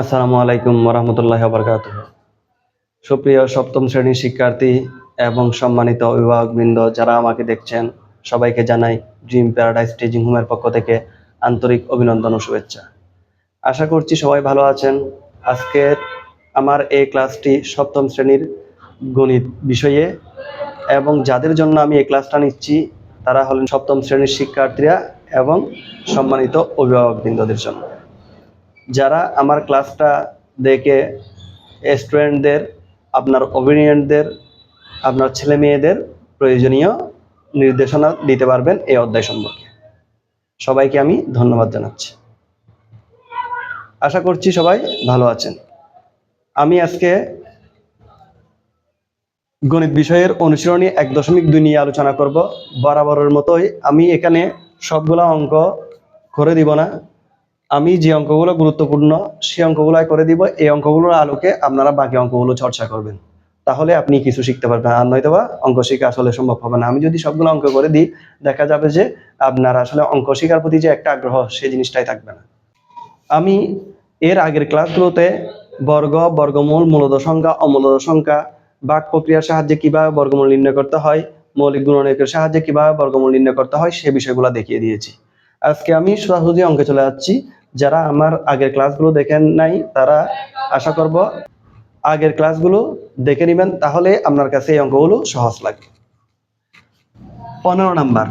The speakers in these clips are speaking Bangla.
আসসালামু আলাইকুম রহমতুল্লাহ বরকাত সুপ্রিয় সপ্তম শ্রেণির শিক্ষার্থী এবং সম্মানিত অভিভাবকবৃন্দ যারা আমাকে দেখছেন, সবাইকে জানাই ড্রিম প্যারাডাইস টিচিং হোমের পক্ষ থেকে আন্তরিক অভিনন্দন ও শুভেচ্ছা। আশা করছি সবাই ভালো আছেন। আজকের আমার এই ক্লাসটি সপ্তম শ্রেণির গণিত বিষয়ে এবং যাদের জন্য আমি এই ক্লাসটা নিচ্ছি, তারা হলেন সপ্তম শ্রেণির শিক্ষার্থীরা এবং সম্মানিত অভিভাবকবৃন্দদের জন্য। যারা আমার ক্লাসটা দেখে স্টুডেন্টদের আপনার অভিনিয়নদের আপনার ছেলে মেয়েদের প্রয়োজনীয় নির্দেশনা দিতে পারবেন এই অধ্যায় সম্পর্কে। সবাইকে আমি ধন্যবাদ জানাচ্ছি। আশা করছি সবাই ভালো আছেন। আমি আজকে গণিত বিষয়ের অনুশীলনী এক দশমিক দুই নিয়ে আলোচনা করব। বরাবরের মতোই আমি এখানে সবগুলা অঙ্ক করে দিব না। আমি যে অঙ্কগুলো গুরুত্বপূর্ণ সেই অঙ্কগুলো করে দিব। এই অঙ্কগুলোর আলোকে আপনারা বাকি অঙ্কগুলো চর্চা করবেন। তাহলে আপনি কিছু শিখতে পারবেন আর নয়তো বা অঙ্ক শেখা আসলে সম্ভব হবে না। আমি যদি সবগুলো অঙ্ক করে দিই, দেখা যাবে যে আপনার আসলে অঙ্ক শেখার প্রতি যে একটা আগ্রহ সেই জিনিসটাই থাকবে না। আমি এর আগের ক্লাসগুলোতে বর্গ, বর্গমূল, মূলদ সংখ্যা, অমূলদ সংখ্যা, বাক প্রক্রিয়ার সাহায্যে কীভাবে বর্গমূল নির্ণয় করতে হয়, মৌলিক গুণনীয়কের সাহায্যে কীভাবে বর্গমূল নির্ণয় করতে হয়, সে বিষয়গুলো দেখিয়ে দিয়েছি। আজকে আমি সোজাসুজি অঙ্কে চলে যাচ্ছি। যারা আমার আগের ক্লাসগুলো দেখেন নাই, তারা আশা করব আগের ক্লাসগুলো দেখে নেবেন, তাহলে আপনার কাছে এই অঙ্কগুলো সহজ লাগবে। পনেরো নাম্বার।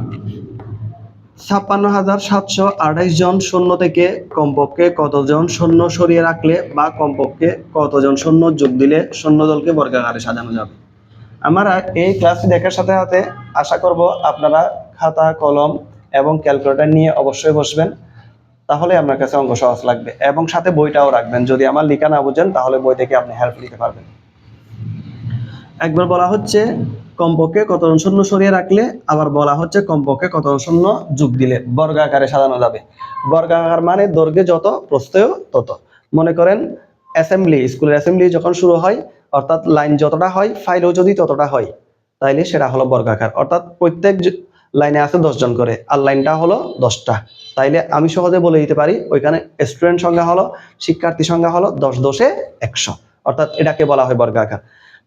ছাপ্পান্ন হাজার সাতশো আঠাইশ জন শূন্য থেকে কমপক্ষে কতজন শূন্য সরিয়ে রাখলে বা কমপক্ষে কতজন শূন্য যোগ দিলে শূন্য দলকে বর্গাকারে সাজানো যাবে? আমরা এই ক্লাসটি দেখার সাথে সাথে আশা করব আপনারা খাতা, কলম এবং ক্যালকুলেটর নিয়ে অবশ্যই বসবেন। তাহলে আপনার কাছে অঙ্ক সহজ লাগবে। এবং সাথে বইটাও রাখবেন। যদি আমার লেখা না বুঝেন, তাহলে বই থেকে আপনি হেল্প নিতে পারবেন। একবার বলা হচ্ছে, কমপক্ষে কতজন শূন্য সরিয়ে রাখলে, আবার বলা হচ্ছে, কমপক্ষে কতজন শূন্য যোগ দিলে। বর্গাকারে সাজানো যাবে। বর্গাকার মানে দৈর্ঘ্যে যত, প্রস্থেয় তত। মনে করেন অ্যাসেম্বলি স্কুলের অ্যাসেম্বলি যখন শুরু হয়, অর্থাৎ লাইন যতটা হয় ফাইলও যদি ততটা হয়, তাইলে সেটা হলো বর্গাকার। অর্থাৎ প্রত্যেক লাইনে আছে দশজন করে। আর লাইনটা হলো দশটা। তাইলে আমি সহজে বলে দিতে পারি, ওইখানে স্টুডেন্ট সংখ্যা হলো, শিক্ষার্থী সংখ্যা হলো দশ দশে একশো। অর্থাৎ এটাকে বলা হয় বর্গাকার।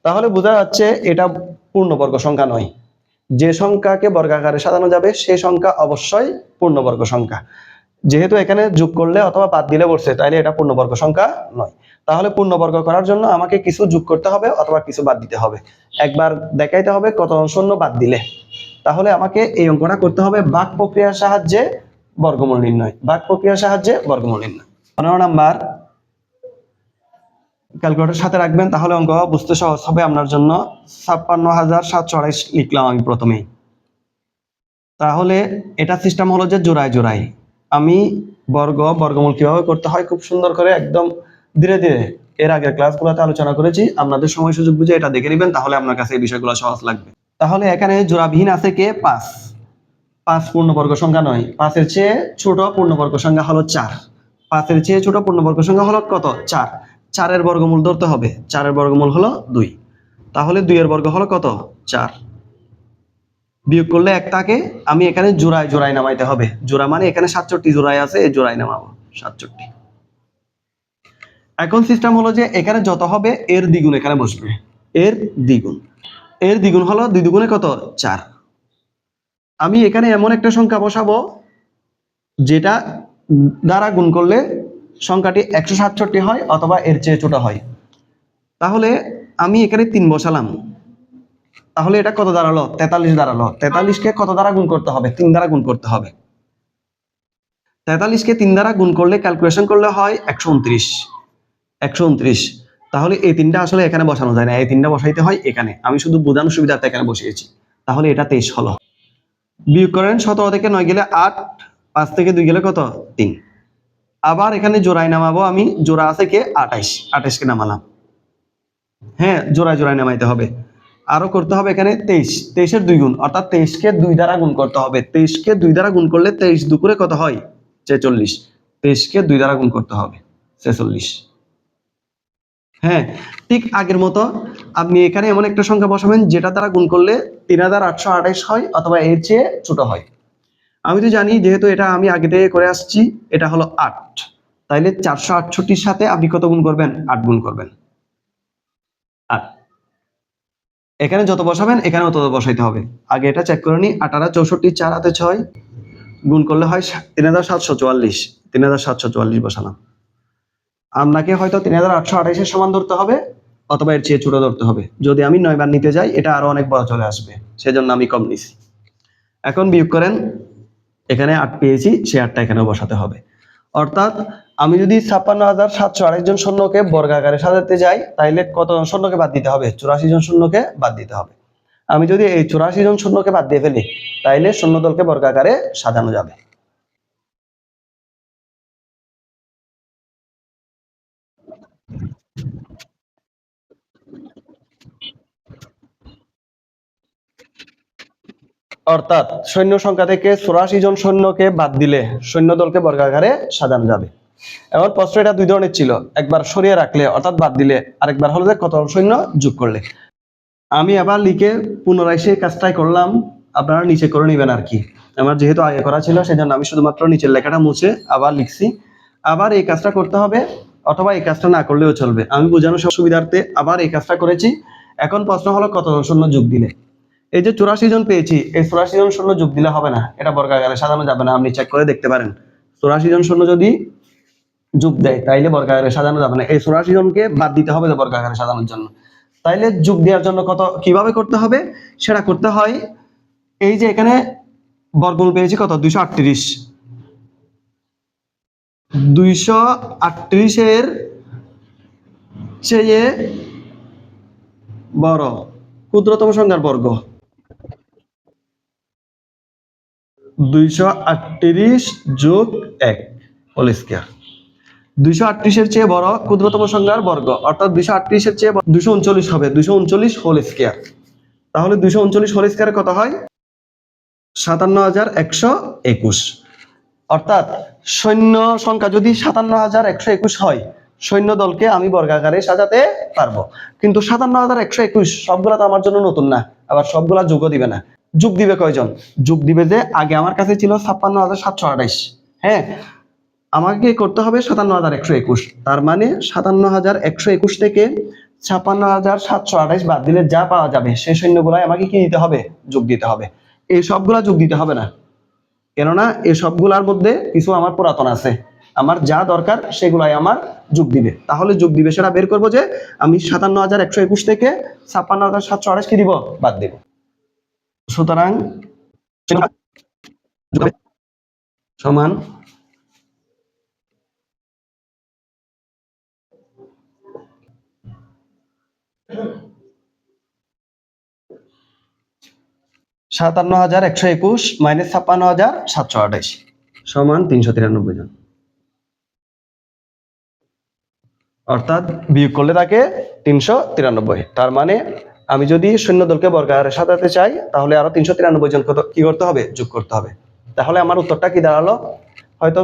তাহলে বোঝা যাচ্ছে এটা পূর্ণবর্গ সংখ্যা নয়। যে সংখ্যাকে বর্গাকারে সাজানো যাবে সেই সংখ্যা অবশ্যই পূর্ণবর্গ সংখ্যা। যেহেতু এখানে যোগ করলে অথবা বাদ দিলে বসছে তাইলে এটা পূর্ণবর্গ সংখ্যা নয়। তাহলে পূর্ণবর্গ করার জন্য আমাকে কিছু যোগ করতে হবে অথবা কিছু বাদ দিতে হবে। একবার দেখাইতে হবে কত শূন্য বাদ দিলে। তাহলে আমাকে এই অঙ্কটা করতে হবে বাক প্রক্রিয়ার সাহায্যে বর্গমূল নির্ণয়। বাক প্রক্রিয়ার সাহায্যে বর্গমূল নির্ণয়। পনেরো নাম্বার ক্যালকুলেটর সাথে রাখবেন, তাহলে অঙ্ক বুঝতে সহজ হবে আপনার জন্য। ছাপ্পান্ন হাজার সাতশো আড়াইশ লিখলাম আমি প্রথমেই। তাহলে এটা সিস্টেম হলো যে জোড়ায় জোড়ায়। আমি বর্গ, বর্গমূল কীভাবে করতে হয় খুব সুন্দর করে একদম ধীরে ধীরে এর আগের ক্লাসগুলোতে আলোচনা করেছি। আপনাদের সময় সুযোগ বুঝে এটা দেখে নেবেন, তাহলে আপনার কাছে এই বিষয়গুলো সহজ লাগবে। তাহলে এখানে জোড়াবিহীন আছে কে? পাঁচ। পাঁচ পূর্ণবর্গ সংখ্যা নয়, পাঁচের চেয়ে ছোট পূর্ণবর্গ সংখ্যা হলো চার। পাঁচের চেয়ে ছোট পূর্ণবর্গ সংখ্যা হলো কত? চার। চারের বর্গমূল ধরতে হবে। চারের বর্গমূল হলো দুই। তাহলে দুইয়ের বর্গ হলো কত? চার। বিয়োগ করলে এক থাকে। আমি এখানে জোড়ায় জোড়ায় নামাইতে হবে। জোড়া মানে এখানে সাতষট্টি জোড়ায় আছে, এই জোড়ায় নামাবো, সাতষট্টি। এখন সিস্টেম হলো যে এখানে যত হবে, এর দ্বিগুণ এখানে বসবে। এর দ্বিগুণ। এর দ্বিগুণ হলো দুই দুগুণে কত? চার। আমি এখানে এমন একটা সংখ্যা বসাবো, যেটা দ্বারা গুণ করলে সংখ্যাটি একশো সাতষট্টি হয় অথবা এর চেয়ে ছোট হয়। তাহলে আমি এখানে তিন বসালাম। তাহলে এটা কত দাঁড়াল? তেতাল্লিশ দাঁড়াল। তেতাল্লিশকে কত দ্বারা গুণ করতে হবে? তিন দ্বারা গুণ করতে হবে। তেতাল্লিশকে তিন দ্বারা গুণ করলে ক্যালকুলেশন করলে হয় একশো উনত্রিশ। একশো উনত্রিশ। তাহলে এই তিনটা আসলে এখানে বসানো যায় না। এই তিনটা বসাইতে হয় এখানে। আমি শুধু বোঝানোর সুবিধার্থে এখানে বসিয়েছি। তাহলে এটা তেইশ হলো। বিয়োগ করেন সতেরো থেকে নয় গেলে আট, পাঁচ থেকে দুই গেলে কত? তিন। আবার এখানে জোড়ায় নামাবো আমি, জোড়া আছে কে? আঠাইশ। আঠাইশকে নামালাম। হ্যাঁ জোড়ায় জোড়ায় নামাইতে হবে। আরও করতে হবে এখানে তেইশ। তেইশের দুই গুণ, অর্থাৎ তেইশকে দুই দ্বারা গুণ করতে হবে। তেইশকে দুই দ্বারা গুণ করলে তেইশ দুপুরে কত হয়? ছেচল্লিশ। তেইশকে দুই দ্বারা গুণ করতে হবে, ছেচল্লিশ। হ্যাঁ ঠিক আগের মতো আপনি এখানে এমন একটা সংখ্যা বসাবেন যেটা দ্বারা গুণ করলে তিন হাজার আটশো আঠাইশ হয় অথবা এর চেয়ে ছোট হয়। আমি তো জানি, যেহেতু এটা আমি আগে থেকে করে আসছি, এটা হলো আট। তাইলে চারশো আটষট্টির সাথে আপনি কত গুণ করবেন? আট গুণ করবেন। আট। এখানে যত বসাবেন, এখানেও তত বসাইতে হবে। আগে এটা চেক করে নিই আঠারো চৌষট্টি চার হাতে ছয় গুণ করলে হয় তিন হাজার সাতশো চুয়াল্লিশ। তিন হাজার সাতশো চুয়াল্লিশ বসালাম। আপনাকে হয়তো তিন হাজার আটশো আঠাইশের সমান ধরতে হবে। অথবা এর চেয়ে ছোট ধরতে হবে। যদি আমি নয় বার নিতে যাই, এটা আরও অনেক বড় চলে আসবে। সেজন্য আমি কম নিছি। এখন বিয়োগ করেন, এখানে আট পেয়েছি, সে আটটা এখানেও বসাতে হবে। অর্থাৎ আমি যদি ছাপ্পান্ন হাজার সাতশো আড়াইশ জন শূন্যকে বর্গাকারে সাজাতে যাই, তাইলে কতজন শূন্যকে বাদ দিতে হবে? চুরাশি জন শূন্যকে বাদ দিতে হবে। আমি যদি এই চুরাশি জন শূন্যকে বাদ দিয়ে ফেলি, তাইলে শূন্য দলকে বর্গাকারে সাজানো যাবে। অর্থাৎ সৈন্য সংখ্যা থেকে চুরাশি জন সৈন্যকে বাদ দিলে সৈন্য দলকে বর্গাকারে সাজানো যাবে। এবার প্রশ্ন এটা দুই ধরনের ছিল। একবার সরিয়ে রাখলে, অর্থাৎ বাদ দিলে, আরেকবার হলো যে কত সৈন্য যোগ করলে। আমি আবার লিখে পুনরায় সেই কাজটাই করলাম। আপনারা নিচে করে নেবেন আর কি। আমার যেহেতু আগে করা ছিল, সেজন্য আমি শুধুমাত্র নিচের লেখাটা মুছে আবার লিখছি। আবার এই কাজটা করতে হবে, অথবা এই কাজটা না করলেও চলবে। আমি বোঝানোর সব সুবিধার্থে আবার এই কাজটা করেছি। এখন প্রশ্ন হলো কতজন সৈন্য যোগ দিলে? এই যে চুরাশি জন পেয়েছি, এই চুরাশি জন শূন্য যোগ দিলে হবে না। এটা বর্গাকারে সাজানো যাবে না, আপনি চেক করে দেখতে পারেন। চুরাশি জন শূন্য যদি যোগ দেয়, তাইলে বর্গাকারে সাজানো যাবে না। এই চুরাশি জনকে বাদ দিতে হবে বর্গাকারে সাজানোর জন্য। তাইলে যোগ দেওয়ার জন্য কত, কীভাবে করতে হবে? সেটা করতে হয়, এই যে এখানে বর্গমূল পেয়েছি কত? দুইশো আটত্রিশ। দুইশো আটত্রিশের চেয়ে বড়, ক্ষুদ্রতম সংখ্যার বর্গ। দুইশো আটত্রিশ যোগ এক হোল স্কোয়ার দুইশো আটত্রিশের চেয়ে বড় ক্ষুদ্রতম সংখ্যার বর্গ, অর্থাৎ দুইশো আটত্রিশের চেয়ে দুইশো উনচল্লিশ হবে, দুইশো উনচল্লিশ হোল স্কোয়ার তাহলে দুইশো উনচল্লিশ হোল স্কোয়ারে কত হয় সাতান্ন হাজার একশো একুশ। অর্থাৎ সৈন্য সংখ্যা যদি সাতান্ন হাজার একশো একুশ হয় সৈন্য দলকে আমি বর্গাকারে সাজাতে পারব। কিন্তু সাতান্ন হাজার একশো একুশ, সবগুলা তো আমার জন্য নতুন না, আবার সবগুলা যোগও দিবে না। যোগ দিবে কয়জন? যোগ দিবে যে আগে আমার কাছে ছিল ছাপ্পান্ন হাজার সাতশো আঠাইশ। হ্যাঁ? আমাকে করতে হবে সাতান্ন হাজার একশো একুশ। তার মানে সাতান্ন হাজার একশো একুশ থেকে ছাপ্পান্ন হাজার সাতশো আঠাইশ বাদ দিলে যা পাওয়া যাবে, সেই সৈন্যগুলাই আমাকে কি দিতে হবে? যোগ দিতে হবে। এই সবগুলা যোগ দিতে হবে না। কেননা এই সবগুলার মধ্যে কিছু আমার পুরাতন আছে। আমার যা দরকার সেগুলাই আমার যোগ দিবে। তাহলে যোগ দিবে সেটা বের করব যে আমি সাতান্ন হাজার একশো একুশ থেকে ছাপ্পান্ন হাজার সাতশো আঠাশ কি দিব? বাদ দিব। সুতরাং সমান সাতান্ন হাজার একশো একুশ মাইনাস ছাপ্পান্ন হাজার সাতশো আঠাইশ সমান তিনশো তিরানব্বই জন। অর্থাৎ বিয়োগ করলে থাকে তিনশো তিরানব্বই, তার মানে আমি যদি সৈন্য দলকে বর্গাকারে সাজাতে চাই, তাহলে আরও তিনশো তিরানব্বই জন কি করতে হবে? যোগ করতে হবে। তাহলে আমার উত্তরটা কি দাঁড়াল? হয়তো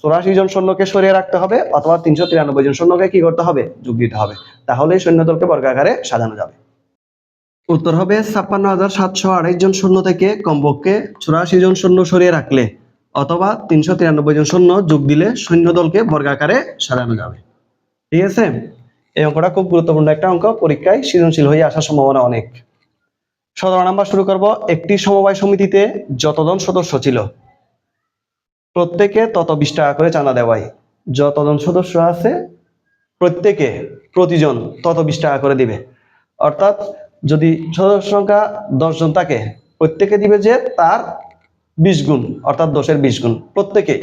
চুরাশি জন সৈন্যকে সরিয়ে রাখতে হবে, অথবা তিনশো তিরানব্বই জন সৈন্যকে কি করতে হবে? যোগ দিতে হবে। তাহলে সৈন্য দলকে বর্গাকারে সাজানো যাবে। উত্তর হবে ছাপ্পান্ন হাজার সাতশো আড়াইশ জন শূন্য থেকে কমপক্ষে চুরাশি জন সৈন্য সরিয়ে রাখলে, অথবা তিনশো তিরানব্বই জন সৈন্য যোগ দিলে সৈন্য দলকে বর্গাকারে সাজানো যাবে। ঠিক আছে? এই অঙ্কটা খুব গুরুত্বপূর্ণ একটা অঙ্ক। পরীক্ষায় সৃজনশীল হয়ে আসার সম্ভাবনা অনেক। সতেরো নাম্বার শুরু করব। একটি সমবায় সমিতিতে যতজন সদস্য ছিল, প্রত্যেকে তত বিশ টাকা করে চাঁদা দেওয়াই যতজন সদস্য আছে, প্রত্যেকে প্রতিজন তত বিশ টাকা করে দিবে। অর্থাৎ যদি সদস্য সংখ্যা দশজন থাকে, প্রত্যেকে দিবে যে তার বিশ গুণ, অর্থাৎ দশের বিশ গুণ। প্রত্যেকে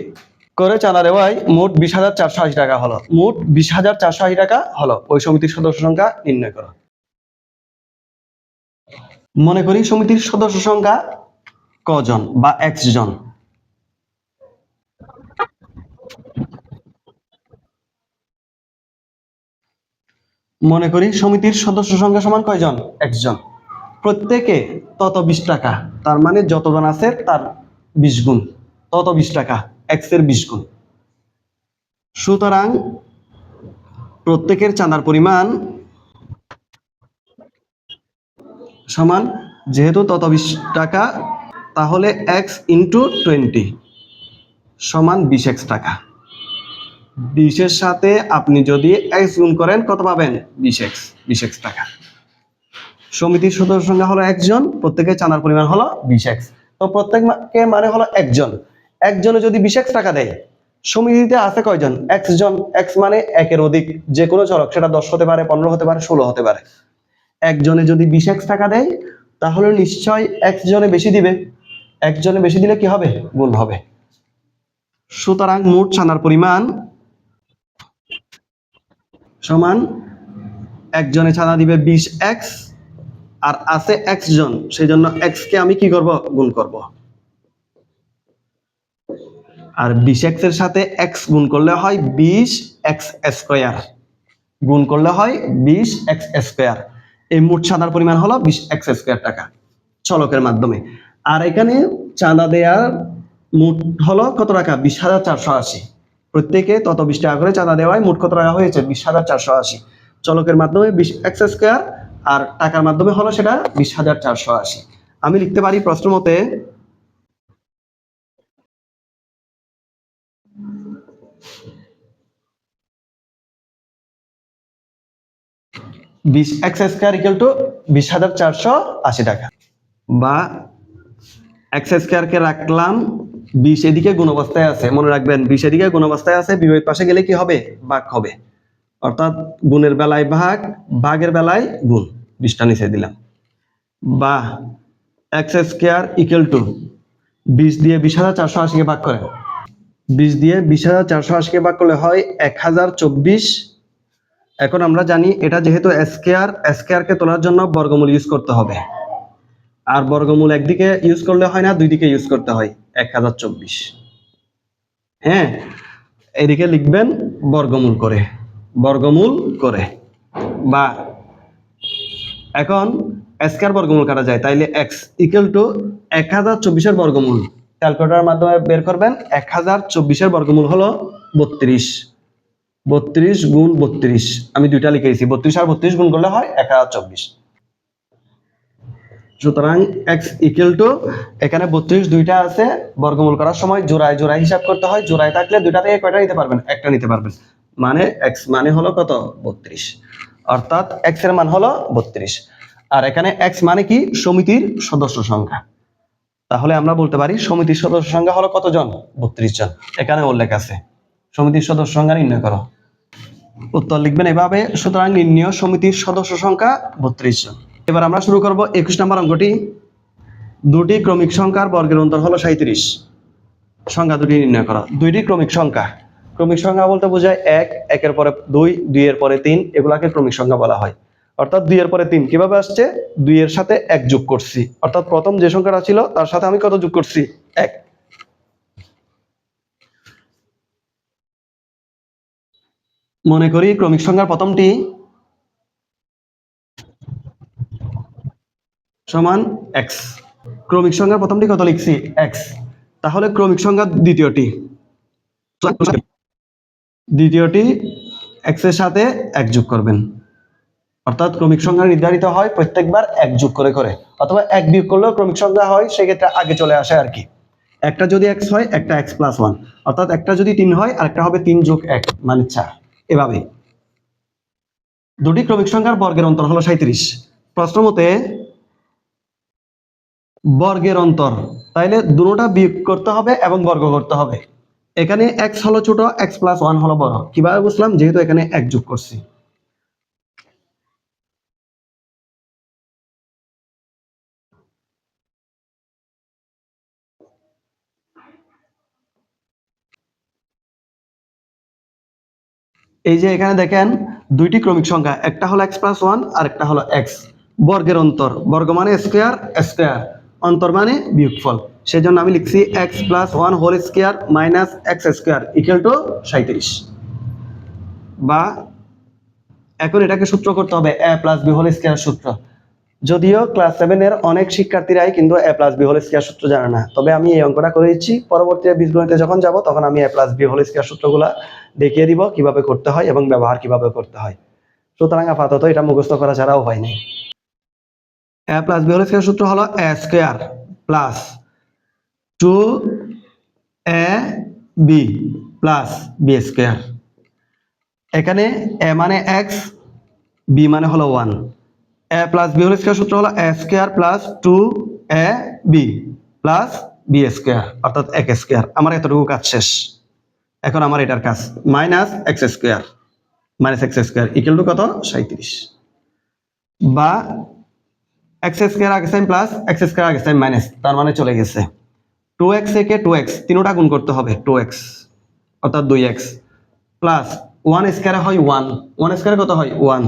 করে চাঁদা দেওয়ায় মোট বিশ হাজার চারশো আশি টাকা হলো। মোট বিশ হাজার চারশো আশি টাকা হলো। ওই সমিতির সদস্য সংখ্যা নির্ণয় করো। মনে করি সমিতির সদস্য সংখ্যা কজন বা এক্স জন? মনে করি সমিতির সদস্য সংখ্যা সমান কয়জন? একজন প্রত্যেকে তত বিশ টাকা। তার মানে যতজন আছে তার বিশ গুণ। তত বিশ টাকা। এক্সের বিশ গুণ। সুতরাং প্রত্যেকের চাঁদার পরিমাণ সমান, যেহেতু তত বিশ টাকা, তাহলে এক্স ইন্টু টোয়েন্টি সমান বিশ এক্স টাকা। বিশের সাথে আপনি যদি এক্স গুণ করেন, কত পাবেন? বিশ এক্স বিশ এক্স টাকা। সমিতির সদস্য সংখ্যা হলো একজন, প্রত্যেকের চাঁদার পরিমাণ হলো বিশ এক্স তো প্রত্যেককে মানে হলো একজন। একজনে যদি বিশ এক্স টাকা দেয়, সমিতিতে আছে কয়জন? এক্স জন এক্স মানে একের অধিক যে কোনো চলক, সেটা দশ হতে পারে, পনেরো হতে পারে, ষোলো হতে পারে। একজনে যদি বিশ এক্স টাকা দেয়, তাহলে নিশ্চয় এক্স জনে বেশি দিবে। একজনে বেশি দিলে কি হবে? গুণ হবে। সুতরাং মোট ছানার পরিমাণ সমান একজনে ছানা দিবে বিশ এক্স আর আছে এক্স জন সেই জন্য এক্স কে আমি কি করব? গুণ করব। আর বিশ এক্সের সাথে এক্স গুণ করলে হয় বিশ এক্স স্কোয়ার। গুণ করলে হয় বিশ এক্স স্কোয়ার। এই মোট চাঁদার পরিমাণ হলো বিশ এক্স স্কোয়ার টাকা চলকের মাধ্যমে। আর এখানে চাঁদা দেওয়ার মোট হলো কত টাকা? বিশ হাজার চারশো আশি। প্রত্যেকে তত বিশ টাকা করে চাঁদা দেওয়ায় মোট কত টাকা হয়েছে? বিশ হাজার চারশো আশি। চলকের মাধ্যমে বিশ এক্স স্কোয়ার আর টাকার মাধ্যমে হলো সেটা বিশ হাজার চারশো আশি। আমি লিখতে পারি প্রশ্ন মতে বিশ এক্স স্কোয়ার ইকুয়াল টু বিশ হাজার চারশো আশি টাকা। বা এক্স স্কোয়ারকে রাখলাম বিশ এদিকে গুণ অবস্থায় আছে, মনে রাখবেন, বিশ এদিকে গুণ অবস্থায় আছে, বিপরীত পাশে গেলে কি হবে? ভাগ হবে। অর্থাৎ গুণের বেলায় ভাগ ভাগের বেলায় গুণ, বিশটা নিচে দিলাম। বা এক্স স্কোয়ার ইকুয়াল টু বিশ দিয়ে বিশ হাজার চারশো আশিকে ভাগ করে। বিশ দিয়ে বিশ হাজার চারশো আশিকে ভাগ করলে হয় এক হাজার চব্বিশ এখন আমরা জানি এটা যেহেতু স্কেয়ার স্কেয়ারকে তোলার জন্য বর্গমূল ইউজ করতে হবে। আর বর্গমূল একদিকে ইউজ করলে হয় না দুই দিকে ইউজ করতে হয়, এক হাজার চব্বিশ। হ্যাঁ এদিকে লিখবেন বর্গমূল করে বর্গমূল করে। বা এখন স্কয়ার বর্গমূল কাটা যায়, তাইলে এক্স ইকুয়াল টু এক হাজার চব্বিশের বর্গমূল। ক্যালকুলেটরের মাধ্যমে বের করবেন, এক হাজার চব্বিশের বর্গমূল হলো বত্রিশ। বত্রিশ গুণ বত্রিশ। আমি দুইটা লিখেছি, বত্রিশ আর বত্রিশ গুণ করলে হয় এক হাজার চব্বিশ। সুতরাং এক্স ইকুয়াল টু এখানে বত্রিশ দুইটা আছে, বর্গমূল করার সময় জোড়ায় জোড়ায় হিসাব করতে হয়, জোড়ায় থাকলে দুইটা থেকে কয়টা নিতে পারবেন? একটা নিতে পারবেন। মানে এক্স মানে হলো কত? বত্রিশ। অর্থাৎ এক্সের মান হলো বত্রিশ। আর এখানে এক্স মানে কি? সমিতির সদস্য সংখ্যা। তাহলে আমরা বলতে পারি সমিতির সদস্য সংখ্যা হলো কতজন? বত্রিশ জন। এখানে উল্লেখ আছে। সমিতির সদস্য সংখ্যা নির্ণয় করো। উত্তর লিখবেন এভাবে, সুতরাং নির্ণয় সমিতির সদস্য সংখ্যা বত্রিশ জন। এবার আমরা শুরু করব একুশ নম্বর অঙ্কটি। দুটি ক্রমিক সংখ্যার বর্গের অন্তর হলো সাঁত্রিশ সংখ্যা দুটি নির্ণয় করা। দুইটি ক্রমিক সংখ্যা। ক্রমিক সংখ্যা বলতে বোঝায় এক, একের পরে দুই, দুইয়ের পরে তিন, এগুলাকে ক্রমিক সংখ্যা বলা হয়। অর্থাৎ দুইয়ের পরে তিন কীভাবে আসছে? দুইয়ের সাথে এক যোগ করছি। অর্থাৎ প্রথম যে সংখ্যাটা ছিল, তার সাথে আমি কত যোগ করছি এক মনে করি ক্রমিক সংখ্যার প্রথমটি সমান এক্স ক্রমিক সংখ্যার প্রথমটি কত লিখছি? এক্স তাহলে ক্রমিক সংখ্যা দ্বিতীয়টি। দ্বিতীয়টি এক্সের সাথে এক যোগ করবেন। অর্থাৎ ক্রমিক সংখ্যা নির্ধারিত হয় প্রত্যেকবার এক যোগ করে করে। অথবা এক বিয়োগ করলেও ক্রমিক সংখ্যা হয়, সেক্ষেত্রে আগে চলে আসে আর কি। একটা যদি এক্স হয়, একটা এক্স প্লাস ওয়ান অর্থাৎ একটা যদি তিন হয় আর একটা হবে তিন যোগ এক মানে চার। এভাবে। দুটি ক্রমিক সংখ্যার বর্গের অন্তর হলো সাঁত্রিশ প্রশ্ন মতে বর্গের অন্তর, তাইলে দুটোটা বিয়োগ করতে হবে এবং বর্গ করতে হবে। এখানে এক্স হলো ছোট এক্স প্লাস ওয়ান হলো বড়। কীভাবে বুঝলাম? যেহেতু এখানে এক যোগ করছি। এই যে এখানে দেখেন দুইটি ক্রমিক সংখ্যা, একটা হলো এক্স প্লাস ওয়ান আর একটা হলো এক্স বর্গের অন্তর, বর্গ মানে স্কোয়ার স্কোয়ার অন্তর মানে বিয়োগফল। সেই জন্য আমি লিখছি X plus one whole square minus X square equal to সাঁত্রিশ বা এখন এটাকে সূত্র করতে হবে A plus B whole square সূত্র। যদিও ক্লাস সেভেনের অনেক শিক্ষার্থীরাই কিন্তু A plus B whole square সূত্র জানে না। তবে আমি এই অঙ্কটা করেছি। পরবর্তীতে বীজগণিতে যখন যাব, তখন আমি A plus B whole square সূত্রগুলা দেখিয়ে দিব, কীভাবে করতে হয় এবং ব্যবহার কীভাবে করতে হয়। সুতরাং আপাতত এটা মুখস্থ করা ছাড়াও হয় নাই। A plus B whole square সূত্র হলো A square plus two A B plus B square এখানে এ মানে এক্স বি মানে হলো one A plus B whole square সূত্র হলো A square plus two A B plus B square, অর্থাৎ এক স্কোয়ার। আমার এতটুকু কাজ শেষ। এখন আমার এটার কাজ। Minus X square. Minus X square equal to কত? সাঁত্রিশ বা এক্স স্কোয়ার আগে সাইন প্লাস এক্স স্কোয়ার আগে সাইন মাইনাস তার মানে চলে গেছে। টু এক্স একে টু এক্স, তিনোটা গুণ করতে হবে, টু এক্স, অর্থাৎ দুই এক্স। প্লাস ওয়ান স্কোয়ারে হয় ওয়ান। ওয়ান স্কোয়ারে কত হয়? ওয়ান।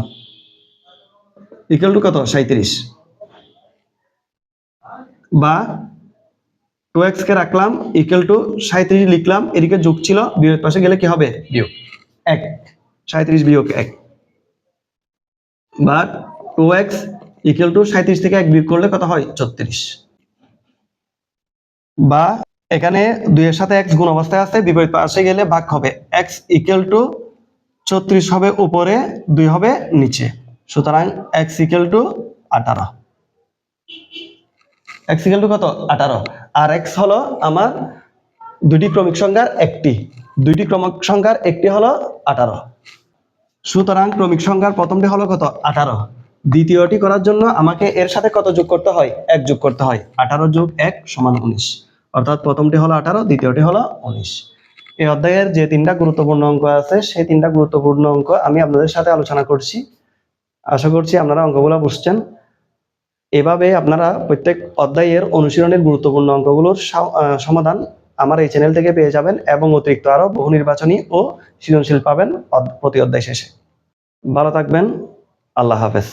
ইকুয়াল টু কত? সাঁত্রিশ বা টু এক্স কে রাখলাম ইকুয়াল টু সাঁত্রিশ লিখলাম এদিকে যোগ ছিল বিয়োগ পাশে গেলে কি হবে? বিয়োগ। এক। সাঁত্রিশ বিয়োগ এক। বা টু এক্স ইকুয়াল টু সাঁত্রিশ থেকে এক বিয়োগ করলে কত হয়? ছত্রিশ। বা এখানে দুইয়ের সাথে এক্স গুণ অবস্থায় আছে বিপরীত পাশে গেলে ভাগ হবে। এক্স ইকুয়াল টু ছত্রিশ হবে উপরে দুই হবে নিচে। সুতরাং এক্স টু আঠারো। এক্স টু কত? আঠারো। আর এক্স হলো আমার দুটি ক্রমিক সংখ্যার একটি। দুইটি ক্রমিক সংখ্যার একটি হলো আঠারো। সুতরাং ক্রমিক সংখ্যার প্রথমটি হলো কত? আঠারো। দ্বিতীয়টি করার জন্য আমাকে এর সাথে কত যোগ করতে হয়? এক যোগ করতে হয়। আঠারো যোগ এক সমান উনিশ। অর্থাৎ প্রথমটি হলো আঠারো, দ্বিতীয়টি হলো উনিশ। এই অধ্যায়ের যে তিনটা গুরুত্বপূর্ণ অঙ্ক আছে, সেই তিনটা গুরুত্বপূর্ণ অঙ্ক আমি আপনাদের সাথে আলোচনা করছি। আশা করছি আপনারা অঙ্কগুলো বুঝছেন। এভাবে আপনারা প্রত্যেক অধ্যায়ের অনুশীলনের গুরুত্বপূর্ণ অঙ্কগুলোর সমাধান আমার এই চ্যানেল থেকে পেয়ে যাবেন এবং অতিরিক্ত আরও বহু নির্বাচনী ও সৃজনশীল পাবেন প্রতি অধ্যায় শেষে। ভালো থাকবেন। আল্লাহ হাফেজ।